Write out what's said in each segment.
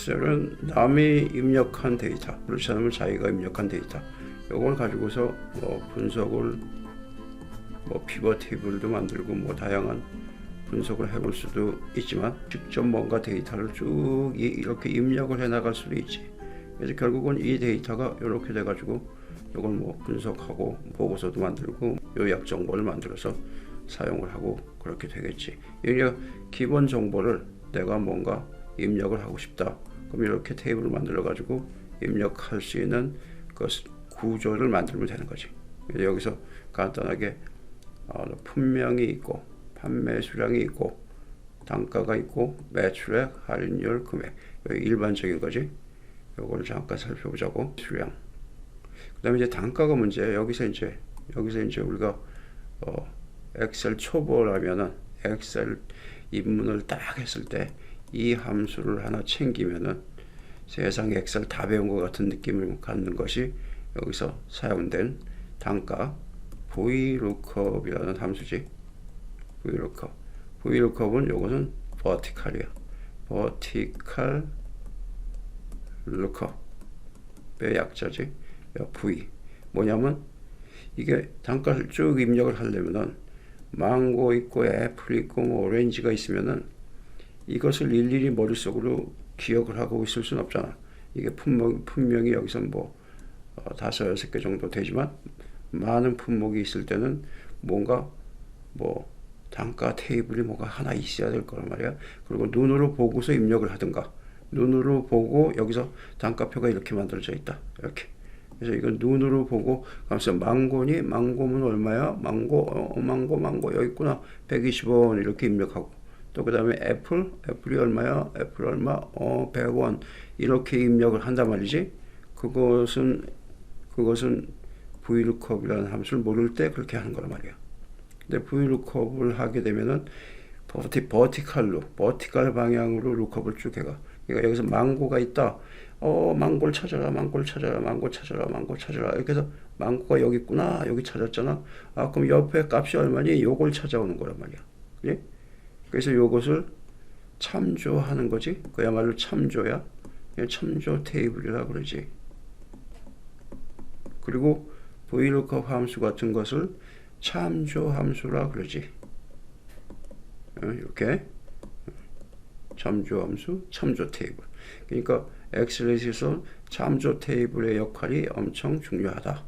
엑셀은 남이 입력한 데이터, 그렇지 않으면 자기가 입력한 데이터. 이걸 가지고서 뭐 분석을 뭐 피벗 테이블도 만들고 뭐 다양한 분석을 해볼 수도 있지만 직접 뭔가 데이터를 쭉 이- 이렇게 입력을 해 나갈 수도 있지. 그래서 결국은 이 데이터가 이렇게 돼가지고 이걸 뭐 분석하고 보고서도 만들고 요약 정보를 만들어서 사용을 하고 그렇게 되겠지. 이게 기본 정보를 내가 뭔가 입력을 하고 싶다. 그럼 이렇게 테이블을 만들어 가지고 입력할 수 있는 그 구조를 만들면 되는 거지. 여기서 간단하게 어, 품명이 있고 판매 수량이 있고 단가가 있고 매출액, 할인율, 금액 일반적인 거지. 요거를 잠깐 살펴보자고 수량. 그다음에 이제 단가가 문제. 여기서 이제 여기서 이제 우리가 어, 엑셀 초보라면은 엑셀 입문을 딱 했을 때 이 함수를 하나 챙기면은 세상 엑셀 다 배운 것 같은 느낌을 갖는 것이 여기서 사용된 단가 VLOOKUP이라는 함수지. VLOOKUP. VLOOKUP은 요거는 vertical이야. vertical lookup의 약자지. 야, V. 뭐냐면 이게 단가를 쭉 입력을 하려면은 망고 있고 애플 있고 뭐 오렌지가 있으면은 이것을 일일이 머릿속으로 기억을 하고 있을 수는 없잖아. 이게 품목, 분명히 여기서 뭐 어, 다섯 여섯 개 정도 되지만 많은 품목이 있을 때는 뭔가 뭐 단가 테이블이 뭐가 하나 있어야 될 거란 말이야. 그리고 눈으로 보고서 입력을 하든가 눈으로 보고 여기서 단가표가 이렇게 만들어져 있다. 이렇게. 그래서 이건 눈으로 보고 가면서 망고니 망고면 얼마야? 망고 어, 망고 망고 여기 있구나. 120원 이렇게 입력하고 또 그 다음에 애플 애플이 얼마야? 애플 얼마? 어 100원 이렇게 입력을 한단 말이지. 그것은 그것은 VLOOKUP이라는 함수를 모를 때 그렇게 하는 거란 말이야. 근데 VLOOKUP을 하게 되면은 버티, 버티칼로, 버티칼 방향으로 루컵을 쭉 해가. 그러니까 여기서 망고가 있다. 어, 망고를 찾아라, 망고를 찾아라, 망고 찾아라, 망고 찾아라. 이렇게 해서 망고가 여기 있구나, 여기 찾았잖아. 아, 그럼 옆에 값이 얼마니? 요걸 찾아오는 거란 말이야. 그지? 그래서 요것을 참조하는 거지. 그야말로 참조야. 참조 테이블이라 그러지. 그리고 VLOOKUP 함수 같은 것을 참조 함수라 그러지. 어, 이렇게 참조 함수, 참조 테이블. 그러니까 엑셀에서 참조 테이블의 역할이 엄청 중요하다.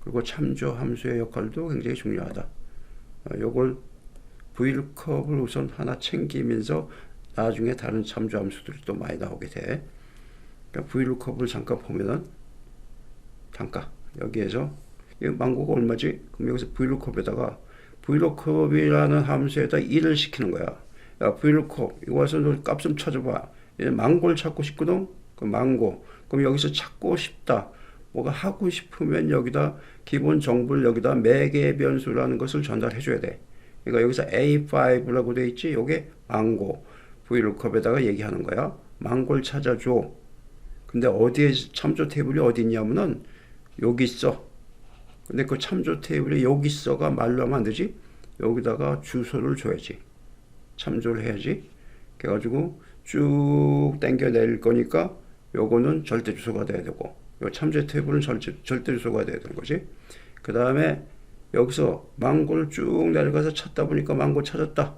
그리고 참조 함수의 역할도 굉장히 중요하다. 어, 요걸 VLOOKUP을 우선 하나 챙기면서 나중에 다른 참조 함수들이 또 많이 나오게 돼. 그러니까 VLOOKUP을 잠깐 보면은 단가 여기에서 이 망고가 얼마지? 그럼 여기서 VLOOKUP에다가 VLOOKUP이라는 함수에다 1을 시키는 거야. 야 VLOOKUP 이거 와서 너값좀 찾아봐. 얘 망고를 찾고 싶거든. 그 망고. 그럼 여기서 찾고 싶다. 뭐가 하고 싶으면 여기다 기본 정보를 여기다 매개 변수라는 것을 전달해 줘야 돼. 그러니까 여기서 A5라고 돼 있지. 요게 망고. VLOOKUP에다가 얘기하는 거야. 망고를 찾아줘. 근데 어디에 참조 테이블이 어디 있냐면은 여기 있어. 근데 그 참조 테이블에 여기 있어가 말로 하면 안 되지. 여기다가 주소를 줘야지. 참조를 해야지. 그래가지고 쭉 당겨낼 거니까 요거는 절대 주소가 돼야 되고 요 참조 테이블은 절대, 절대 주소가 돼야 되는 거지. 그 다음에 여기서 망고를 쭉 내려가서 찾다 보니까 망고 찾았다.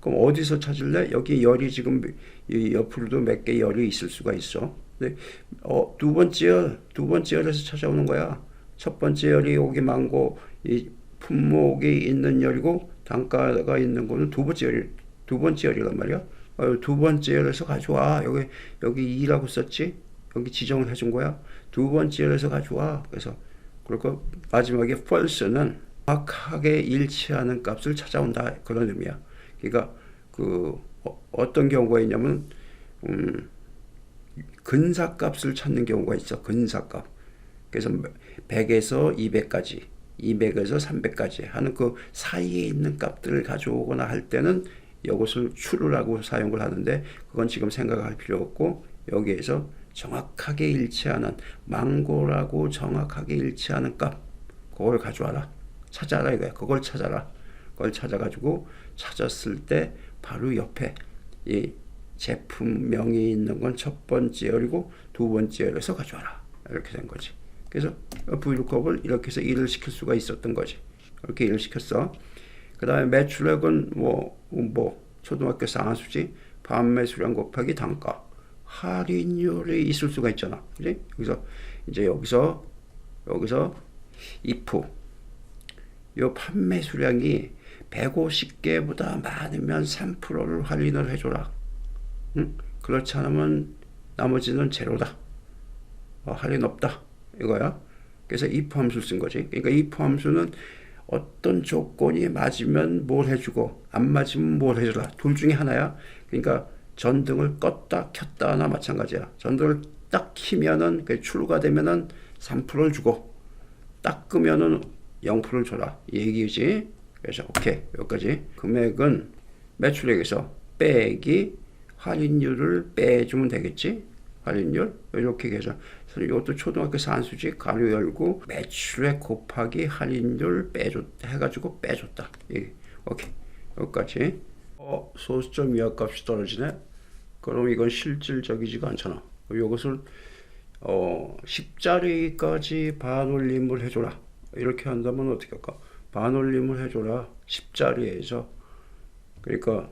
그럼 어디서 찾을래? 여기 열이 지금 이 옆으로도 몇 개 열이 있을 수가 있어. 근데 어, 두 번째 열, 두 번째 열에서 찾아오는 거야. 첫 번째 열이 여기 망고 이 품목이 있는 열이고 단가가 있는 거는 두 번째 열, 두 번째 열이란 말이야. 어, 두 번째 열에서 가져와. 여기 여기 2라고 썼지? 여기 지정을 해준 거야. 두 번째 열에서 가져와. 그래서 그리고 마지막에 false는 정확하게 일치하는 값을 찾아온다 그런 의미야. 그러니까 그 어, 어떤 경우가 있냐면 음, 근사값을 찾는 경우가 있어. 근사값. 그래서 100에서 200까지, 200에서 300까지 하는 그 사이에 있는 값들을 가져오거나 할 때는 이것을 추루라고 사용을 하는데 그건 지금 생각할 필요 없고 여기에서 정확하게 일치하는 망고라고 정확하게 일치하는 값 그걸 가져와라. 찾아라 이거야. 그걸 찾아라. 그걸 찾아가지고 찾았을 때 바로 옆에 이 제품명이 있는 건 첫 번째 열이고 두 번째 열에서 가져와라. 이렇게 된 거지. 그래서 브이룩업을 이렇게 해서 일을 시킬 수가 있었던 거지. 이렇게 일을 시켰어. 그 다음에 매출액은 뭐, 뭐, 초등학교 상한수지, 판매수량 곱하기 단가. 할인율이 있을 수가 있잖아. 그지? 여기서, 이제 여기서, 여기서 if. 요 판매 수량이 150개보다 많으면 3%를 할인을 해줘라. 응? 그렇지 않으면 나머지는 제로다. 어, 할인 없다. 이거야. 그래서 if 함수를 쓴 거지. 그러니까 if 함수는 어떤 조건이 맞으면 뭘 해주고 안 맞으면 뭘 해줘라. 둘 중에 하나야. 그러니까 전등을 껐다 켰다 나 마찬가지야. 전등을 딱 키면은 그 출루가 되면은 3%를 주고 딱 끄면은 0%를 줘라. 이 얘기지. 그래서 오케이 여기까지 금액은 매출액에서 빼기 할인율을 빼주면 되겠지. 할인율 이렇게 그래서 이것도 초등학교 산수지 가로 열고 매출액 곱하기 할인율 빼줬 해가지고 빼줬다. 예. 오케이 여기까지. 어 소수점 위압값이 떨어지네. 그럼 이건 실질적이지가 않잖아. 이것을 어 10자리까지 반올림을 해줘라. 이렇게 한다면 어떻게 할까? 반올림을 해줘라. 10자리에서 그러니까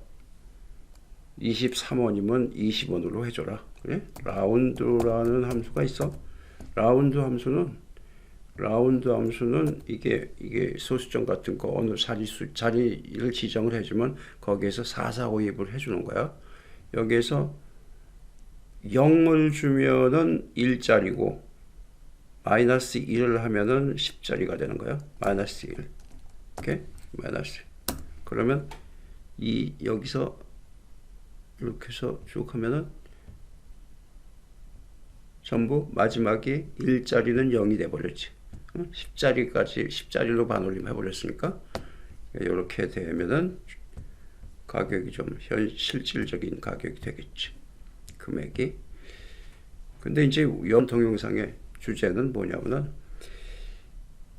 23원이면 20원으로 해줘라. 그래? 라운드라는 함수가 있어. 라운드 함수는 라운드 함수는 이게 이게 소수점 같은 거 어느 자리 수 자리를 지정을 해주면 거기에서 4, 4, 5, 2을 해주는 거야. 여기에서 0을 주면은 1자리고 마이너스 1을 하면은 10자리가 되는 거야. 마이너스 1. 오케이? 마이너스. 그러면 이 여기서 이렇게 해서 쭉 하면은 전부 마지막에 1자리는 0이 돼 버렸지. 10자리까지 10자리로 반올림 해 버렸으니까 이렇게 되면은 가격이 좀 현 실질적인 가격이 되겠지. 금액이. 근데 이제 연 동영상의 주제는 뭐냐면은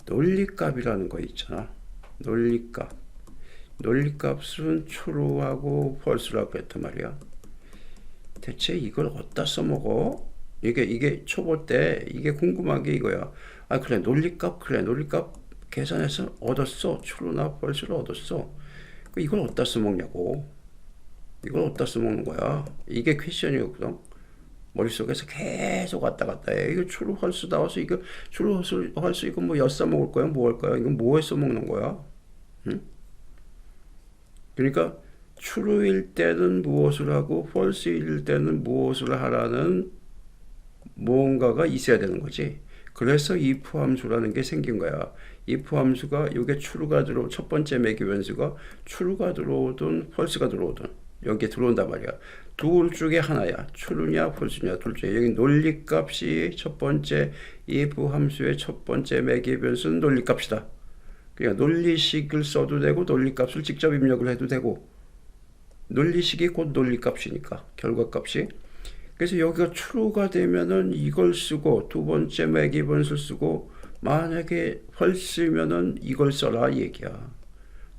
논리값이라는 거 있잖아. 논리값. 논리값은 true하고 false라고 했단 말이야. 대체 이걸 어디다 써먹어? 이게 이게 초보 때 이게 궁금한 게 이거야. 아 그래 논리값 그래 논리값 계산해서 얻었어. true나 false를 얻었어. 그 이걸 어디다 써먹냐고. 이걸 어디다 써먹는 거야. 이게 퀘션이었거든. 머릿속에서 계속 왔다 갔다 해. 이거 false 나와서 이거 false 이거 뭐 엿사 먹을 거야? 뭐 할 거야? 이건 뭐에 써먹는 거야? 응? 그러니까 true일 때는 무엇을 하고 false일 때는 무엇을 하라는 무언가가 있어야 되는 거지. 그래서 if 함수라는 게 생긴 거야. If 함수가 이게 true가 들어 첫 번째 매기 변수가 true가 들어오든 false가 들어오든 여기에 들어온단 말이야. 둘 중에 하나야. true냐 false냐 둘 중에 여기 논리값이 첫 번째 if 함수의 첫 번째 매기 변수는 논리값이다. 그러니까 논리식을 써도 되고 논리값을 직접 입력을 해도 되고 논리식이 곧 논리값이니까 결과값이 그래서 여기가 true가 되면은 이걸 쓰고 두 번째 매기 변수 쓰고 만약에 false면은 이걸 써라 이 얘기야.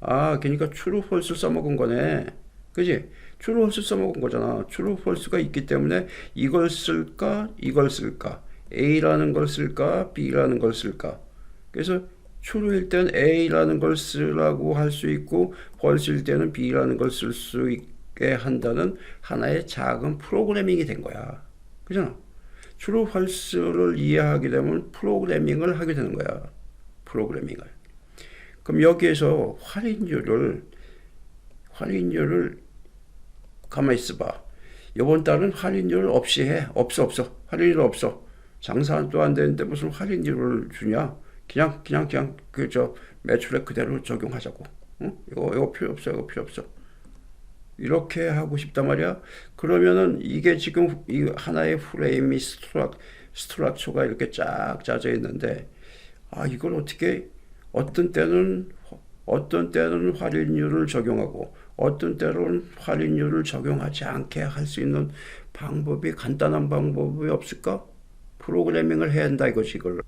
아 그러니까 true 써먹은 거네. 그지? true 써먹은 거잖아. true false가 있기 때문에 이걸 쓸까 이걸 쓸까 A라는 걸 쓸까 B라는 걸 쓸까 그래서 true일 때는 A라는 걸 쓰라고 할 수 있고 false일 때는 B라는 걸 쓸 수 있게 한다는 하나의 작은 프로그래밍이 된 거야. 그잖아. True false를 이해하게 되면 프로그래밍을 하게 되는 거야. 프로그래밍을. 그럼 여기에서 할인율을 할인율을 가만히 있어 봐. 이번 달은 할인율 없이 해. 없어 없어. 할인율 없어. 장사도 안 되는데 무슨 할인율을 주냐? 그냥 그냥 그냥 그저 매출액 그대로 적용하자고. 응? 이거 이거 필요 없어. 이거 필요 없어. 이렇게 하고 싶단 말이야. 그러면은 이게 지금 이 하나의 프레임이 스트락 스트락처가 이렇게 쫙 짜져 있는데 아 이걸 어떻게 어떤 때는 어떤 때는 할인율을 적용하고 어떤 때로는 할인율을 적용하지 않게 할 수 있는 방법이 간단한 방법이 없을까? 프로그래밍을 해야 한다 이거지 이걸.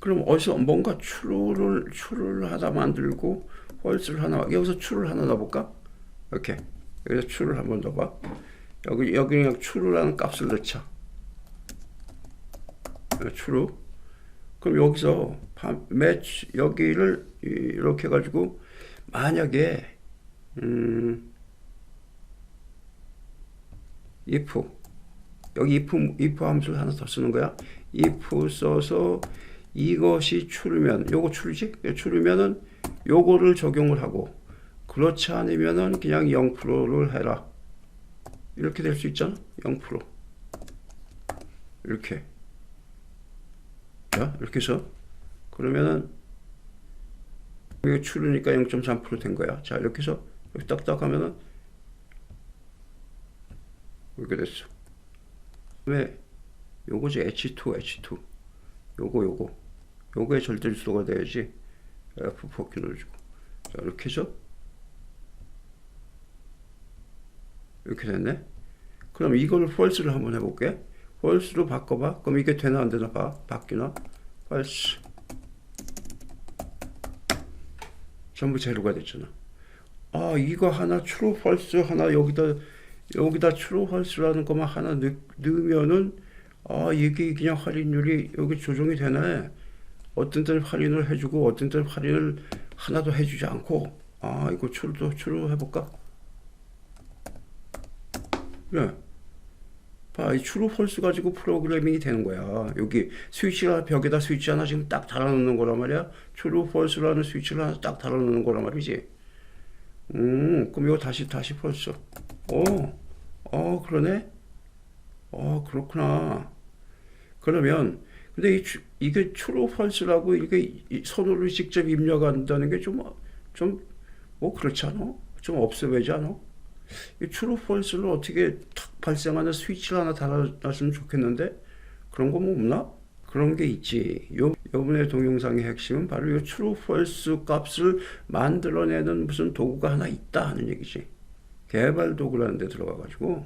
그럼 어디서 뭔가 추루를 추루를 하나 만들고 펄스를 하나 여기서 추를 하나 넣어볼까? 이렇게 여기서 추를 한번 넣어봐. 여기 여기 그냥 true라는 값을 넣자. 어, true. 그럼 여기서 match 여기를 이렇게 해가지고 만약에 음, if 여기 if if 함수를 하나 더 쓰는 거야. if 써서 이것이 추르면 요거 추르지? 추르면은 요거를 적용을 하고 그렇지 않으면은 그냥 0%를 해라. 이렇게 될 수 있잖아. 0% 이렇게 자 이렇게 해서 그러면은 이게 추르니까 0.3%된 거야. 자 이렇게 해서 이렇게 딱딱 하면은 이렇게 됐어. 왜 요거지 H2 H2 요거 요거 요거의 절대수가 돼야지 F4 키 눌러주고 자 이렇게 해서 이렇게 됐네. 그럼 이걸 false를 한번 해볼게. false로 바꿔봐. 그럼 이게 되나 안 되나 봐. 바뀌나? false. 전부 제로가 됐잖아. 아 이거 하나 true false 하나 여기다 여기다 true false라는 것만 하나 넣, 넣으면은 아 이게 그냥 할인율이 여기 조정이 되네. 어떤 때는 할인을 해주고 어떤 때는 할인을 하나도 해주지 않고 아 이거 추루도 추루 해볼까? 예. 봐, 이 추루 펄스 가지고 프로그래밍이 되는 거야. 여기 스위치가 벽에다 스위치 하나 지금 딱 달아놓는 거란 말이야. 추루 펄스라는 스위치를 하나 딱 달아놓는 거란 말이지. 음, 그럼 이거 다시 다시 펄스. 어, 어 그러네. 어 그렇구나. 그러면 근데 이, 추- 이게 true false라고 이게 이 선호를 직접 입력한다는 게 좀 좀 뭐 그렇지 않아? 좀 없어 보이지 않아? 이 true false를 어떻게 탁 발생하는 스위치를 하나 달아놨으면 좋겠는데 그런 거 뭐 없나? 그런 게 있지. 요 요번에 동영상의 핵심은 바로 이 true false 값을 만들어내는 무슨 도구가 하나 있다 하는 얘기지. 개발 도구라는 데 들어가 가지고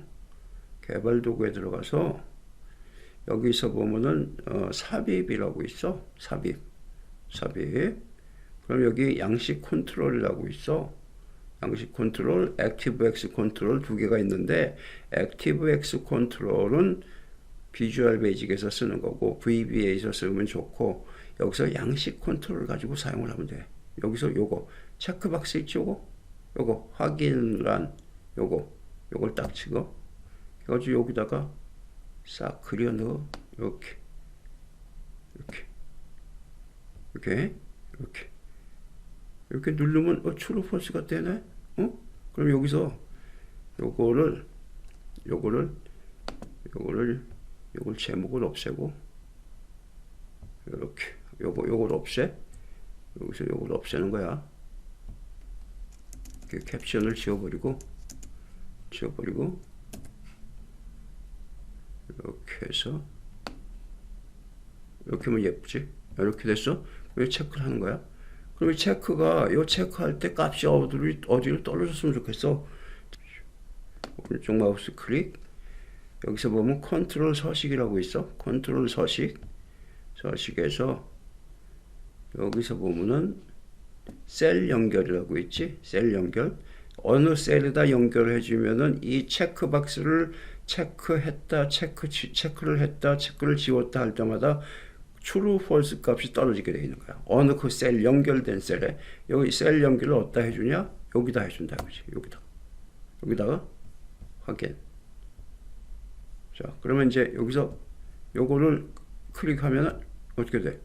개발 도구에 들어가서 여기서 보면은 어, 삽입이라고 있어. 삽입. 삽입. 그럼 여기 양식 컨트롤이라고 있어. 양식 컨트롤, 액티브 X 컨트롤 두 개가 있는데 액티브 X 컨트롤은 비주얼 베이직에서 쓰는 거고 VBA에서 쓰면 좋고 여기서 양식 컨트롤 가지고 사용을 하면 돼. 여기서 요거 체크박스 있지? 요거? 확인란 요거 요걸 딱 찍어. 그래가지고 여기다가 싹 그려 넣어. 이렇게. 이렇게. 이렇게. 이렇게 이렇게 누르면 어 트루 폴스가 되네 어 그럼 여기서 요거를 요거를 요거를 요걸 제목을 없애고 이렇게 요거 요걸 없애 여기서 요걸 없애는 거야 이렇게 캡션을 지워버리고 지워버리고 이렇게 해서 이렇게 하면 예쁘지? 이렇게 됐어? 왜 체크를 하는 거야? 이 체크가 이 체크할 때 값이 어디를 어디를 떨어졌으면 좋겠어. 오른쪽 마우스 클릭 여기서 보면 컨트롤 서식이라고 있어. 컨트롤 서식 서식에서 여기서 보면은 셀 연결이라고 있지. 셀 연결 어느 셀에다 연결해 주면은 이 체크 박스를 체크했다, 체크 지- 체크를 했다, 체크를 지웠다 할 때마다 true, false 값이 떨어지게 되어 있는 거야. 어느 그 셀 연결된 셀에 여기 셀 연결을 어디다 해주냐? 여기다 해준다, 그지? 여기다. 여기다가 확인. 자, 그러면 이제 여기서 요거를 클릭하면 어떻게 돼?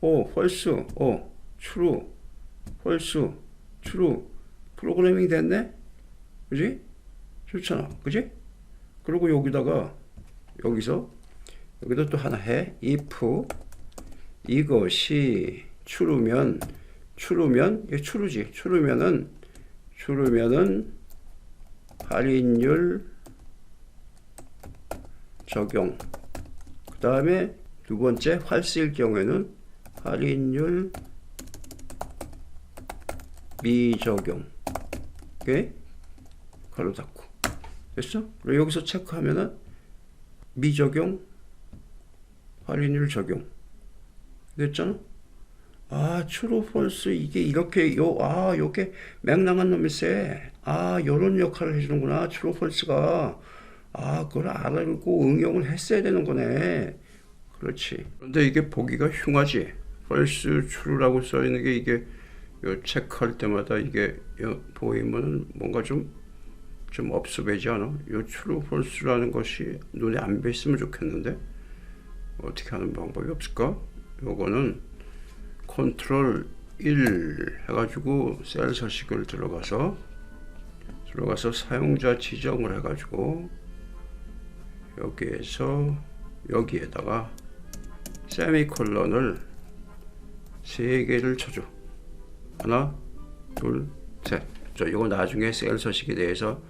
오, false, 오, true, false, true. 프로그래밍이 됐네? 그지? 좋잖아, 그지? 그리고 여기다가 여기서 여기다 또 하나 해. if 이것이 추르면 추르면 이게 추르지. 추르면은 추르면은 할인율 적용. 그 다음에 두 번째 활스일 경우에는 할인율 미적용. 오케이? 가로 닫고. 됐어? 그리고 여기서 체크하면은 미적용, 할인율 적용. 됐잖아? 아, 트루 폴스 이게 이렇게 요 아, 요게 맹랑한 놈이 세. 아, 요런 역할을 해 주는구나. 트루 폴스가. 아, 그걸 알고 응용을 했어야 되는 거네. 그렇지. 그런데 이게 보기가 흉하지. false true라고 써 있는 게 이게 요 체크할 때마다 이게 요 보이면은 뭔가 좀 좀 업습하지 않아? 요 true, false라는 것이 눈에 안 뵈있으면 좋겠는데 어떻게 하는 방법이 없을까? 요거는 컨트롤 1 해가지고 셀 서식을 들어가서 들어가서 사용자 지정을 해가지고 여기에서 여기에다가 세미콜론을 세 개를 쳐줘. 하나, 둘, 셋. 저 이거 나중에 셀 서식에 대해서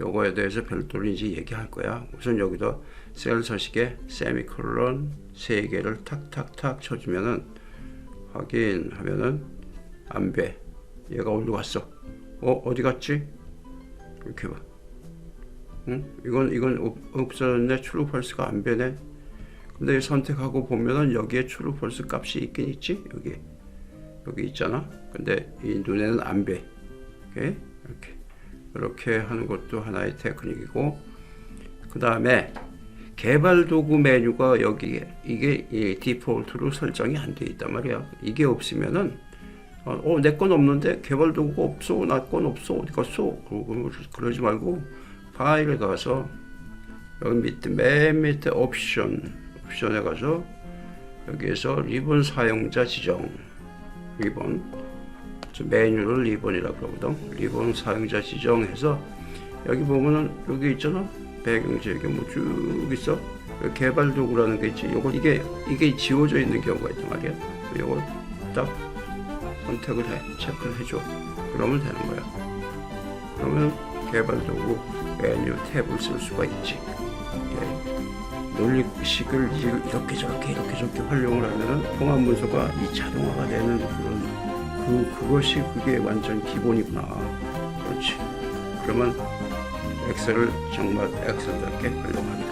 요거에 대해서 별도로 이제 얘기할 거야. 우선 여기다 셀 서식에 세미콜론 세 개를 탁탁탁 쳐주면은 확인하면은 안 배. 얘가 어디로 갔어? 어 어디 갔지? 이렇게 봐. 응? 이건 이건 없- 없어졌네. 트루 펄스가 안 배네. 근데 선택하고 보면은 여기에 트루 펄스 값이 있긴 있지. 여기 여기 있잖아. 근데 이 눈에는 안 배. 오케이? 이렇게 이렇게 하는 것도 하나의 테크닉이고 그 다음에 개발 도구 메뉴가 여기 이게 이 디폴트로 설정이 안 돼 있단 말이야. 이게 없으면은 어, 내 건 없는데 개발 도구가 없어. 나 건 없어. 어디 갔어? 그러고 그러지 말고 파일에 가서 여기 밑에 맨 밑에 옵션 옵션에 가서 여기에서 리본 사용자 지정 리본 저 메뉴를 리본이라고 그러거든. 리본 사용자 지정해서 여기 보면은 여기 있잖아. 배경지 여기 뭐쭉 있어. 개발 도구라는 게 있지. 요거 이게 이게 지워져 있는 경우가 있단 말이야. 요걸 딱 선택을 해, 체크를 해줘. 그러면 되는 거야. 그러면 개발 도구 메뉴 탭을 쓸 수가 있지. 예. 논리식을 이렇게 저렇게 이렇게 저렇게 활용을 하면은 통합 문서가 이 자동화가 되는 그런 그 그것이 그게 완전 기본이구나. 그렇지. 그러면 엑셀을 정말 엑셀답게 거야.